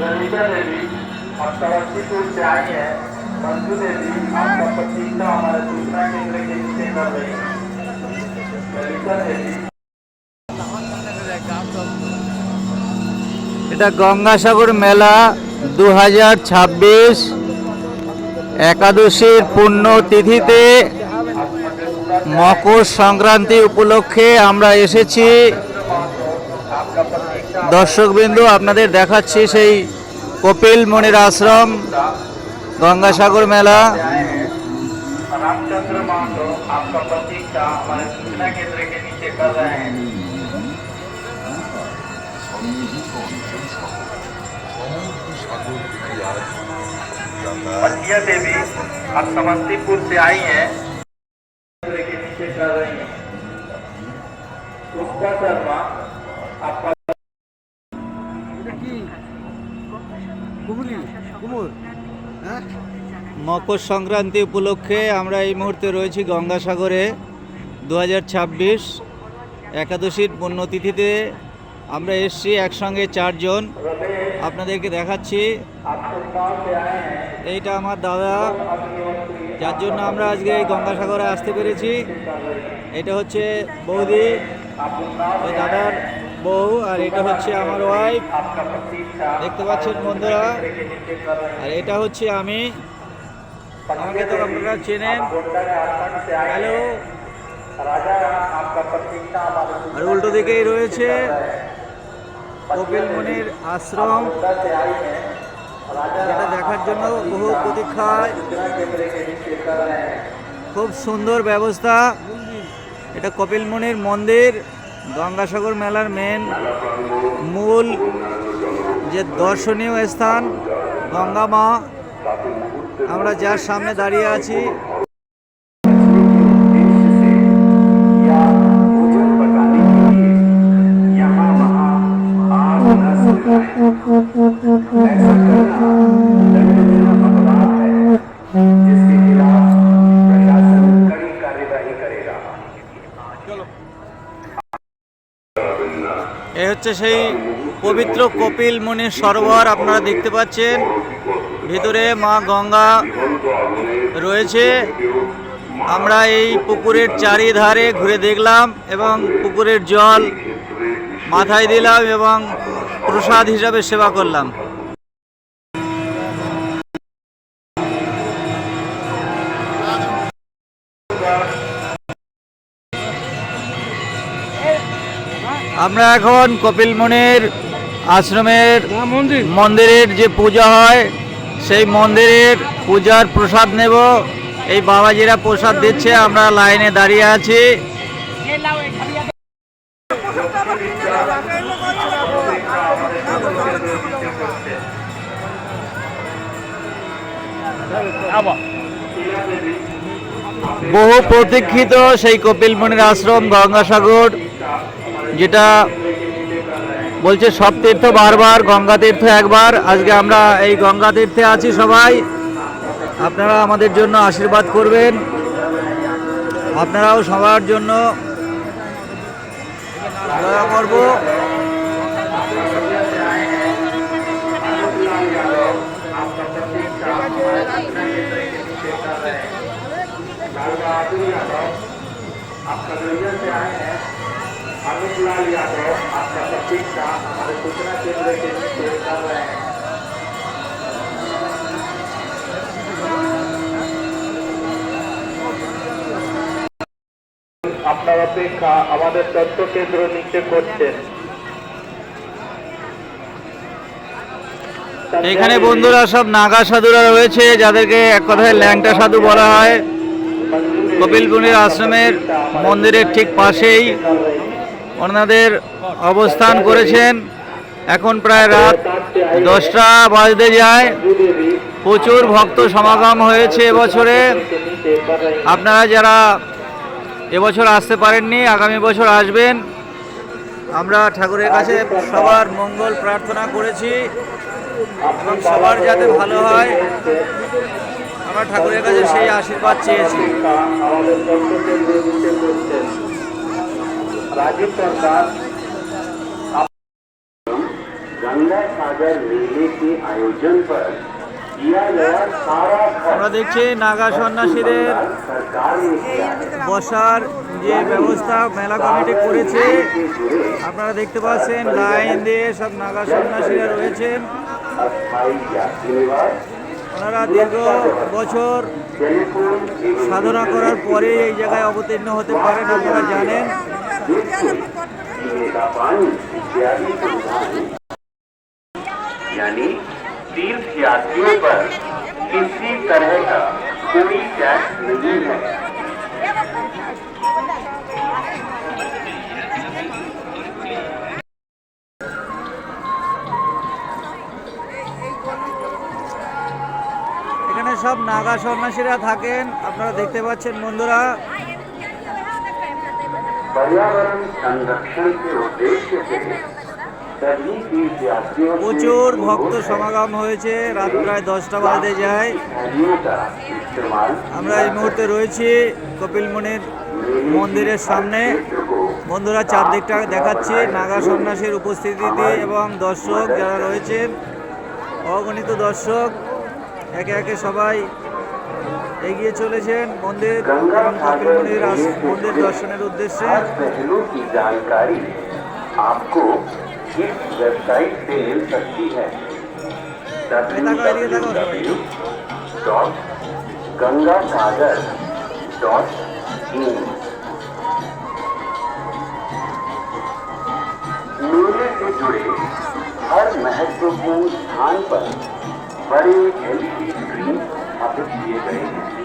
ललिता देवी और समस्तीपुर से आई है मंजू देवी आपका प्रतीक्षा हमारे सूचना केंद्र के नीचे कर रही है ललिता देवी এটা গঙ্গাসাগর মেলা দু হাজার ছাব্বিশ একাদশীর পূর্ণ তিথিতে মকর সংক্রান্তি উপলক্ষে আমরা এসেছি দর্শকবিন্দু আপনাদের দেখাচ্ছি সেই কপিল মনির আশ্রম গঙ্গাসাগর মেলা रामचंद्र माधव आपका प्रतीक्षा हमारे सूचना केंद्र के नीचे कर रहे हैं मटिया देवी आप समस्तीपुर से आई हैं केंद्र के नीचे कर रही हैं पुष्पा शर्मा आपका মকর সংক্রান্তি উপলক্ষে আমরা এই মুহূর্তে রয়েছি গঙ্গাসাগরে দু হাজার ছাব্বিশ একাদশীর পুণ্যতিথিতে। আমরা এসছি একসঙ্গে চারজন। আপনাদেরকে দেখাচ্ছি। এইটা আমার দাদা। যার জন্য আমরা আজকে এই গঙ্গাসাগরে আসতে পেরেছি। এটা হচ্ছে বৌদি ওই দাদার বউ, আর এটা হচ্ছে আমার ওয়াইফ দেখতে পাচ্ছেন বন্ধুরা? আর এটা হচ্ছে আমি। আমাকে তো আপনারা চেনেন হ্যালো আর উল্টো দিকেই রয়েছে কপিল মুনির আশ্রম যেটা দেখার জন্য বহু প্রতীক্ষায় খুব সুন্দর ব্যবস্থা এটা কপিল মুনির মন্দির গঙ্গাসাগর মেলার মেন মূল যে দর্শনীয় স্থান গঙ্গা মা। আমরা যার সামনে দাঁড়িয়ে আছি। এ হচ্ছে সেই পবিত্র কপিল মুনির সরোবর, আপনারা দেখতে পাচ্ছেন। ভিতরে মা গঙ্গা রয়েছে। আমরা এই পুকুরের চারিধারে ঘুরে দেখলাম এবং পুকুরের জল মাথায় দিলাম এবং প্রসাদ হিসাবে সেবা করলাম। আমরা এখন কপিল মুনির আশ্রমের মন্দিরের যে পূজা হয় সেই মন্দিরের পূজার প্রসাদ নেব। এই বাবাজিরা প্রসাদ দিচ্ছে, আমরা লাইনে দাঁড়িয়ে আছি। বহু প্রতীক্ষিত সেই কপিল মুনির আশ্রম, গঙ্গাসাগর, যেটা বলছে সব তীর্থ বারবার, গঙ্গা তীর্থ একবার। আজকে আমরা এই গঙ্গা তীর্থে আছি সবাই। আপনারা আমাদের জন্য আশীর্বাদ করবেন। আপনারাও সবার জন্য দয়া করব। आप আলোকলাল যাদব আপনার প্রতীক্ষা আমাদের সূচনা কেন্দ্রে কেন্দ্রে আপনার অপেক্ষা আমাদের তথ্য কেন্দ্র নিচে করছেন। এখানে বন্ধুরা সব নাগা সাধুরা রয়েছে, যাদেরকে এক কথায় ল্যাংটা সাধু বলা হয়। কপিলপুরের আশ্রমের মন্দিরের ঠিক পাশেই ওনাদের অবস্থান করেছেন। এখন প্রায় রাত দশটা বাজতে যায়। প্রচুর ভক্ত সমাগম হয়েছে এবছরে। আপনারা যারা এবছর আসতে পারেননি, আগামী বছর আসবেন। আমরা ঠাকুরের কাছে সবার মঙ্গল প্রার্থনা করেছি এবং সবার যাতে ভালো হয়, আমরা ঠাকুরের কাছে সেই আশীর্বাদ চেয়েছি। রাজীব সরকার गंगा सागर मेले के आयोजन पर किया गया सारा আমরা खर्च দেখছি নাগা সন্ন্যাসীদের सरकार ने किया है বসার যে ব্যবস্থা মেলা কমিটি করেছে আপনারা দেখতে পাচ্ছেন লাইন দিয়ে সব নাগা সন্ন্যাসীরা রয়েছেন अस्थायी यात्री निवास ওনারা দীর্ঘ বছর टेलीफोन एवं সাধনা করার পরে এই জায়গায় অবতীর্ণ হতে পারেন আপনারা জানেন पीने का पानी इत्यादि सुविधाएं यानी तीर्थ यात्रियों पर किसी तरह का कोई टैक्स नहीं है এখানে সব নাগা সন্ন্যাসীরা থাকেন আপনারা দেখতে পাচ্ছেন বন্ধুরা पर्यावरण संरक्षण के उद्देश्य से सभी तीर्थ यात्रियों से প্রচুর ভক্ত সমাগম হয়েছে রাত প্রায় দশটা বাজে যায় थैलियों का इस्तेमाल আমরা এই মুহূর্তে রয়েছি কপিল মুনির মন্দিরের সামনে বন্ধুরা চারদিকটা দেখাচ্ছি নাগা সন্ন্যাসীর উপস্থিতিতে এবং দর্শক যারা রয়েছেন অগণিত দর্শক একে একে সবাই এগিয়ে চলেছেন মন্দির गंगा এবং কপিল सागर মুনির আস- मेले से মন্দির जुड़े দর্শনের उद्देश्य हर पहलू की जानकारी आपको इस वेबसाइट से मिल सकती है www.gangasagar.in मेले से जुड़े हर महत्वपूर्ण स्थान पर बड़े एलईडी Rất nhiều!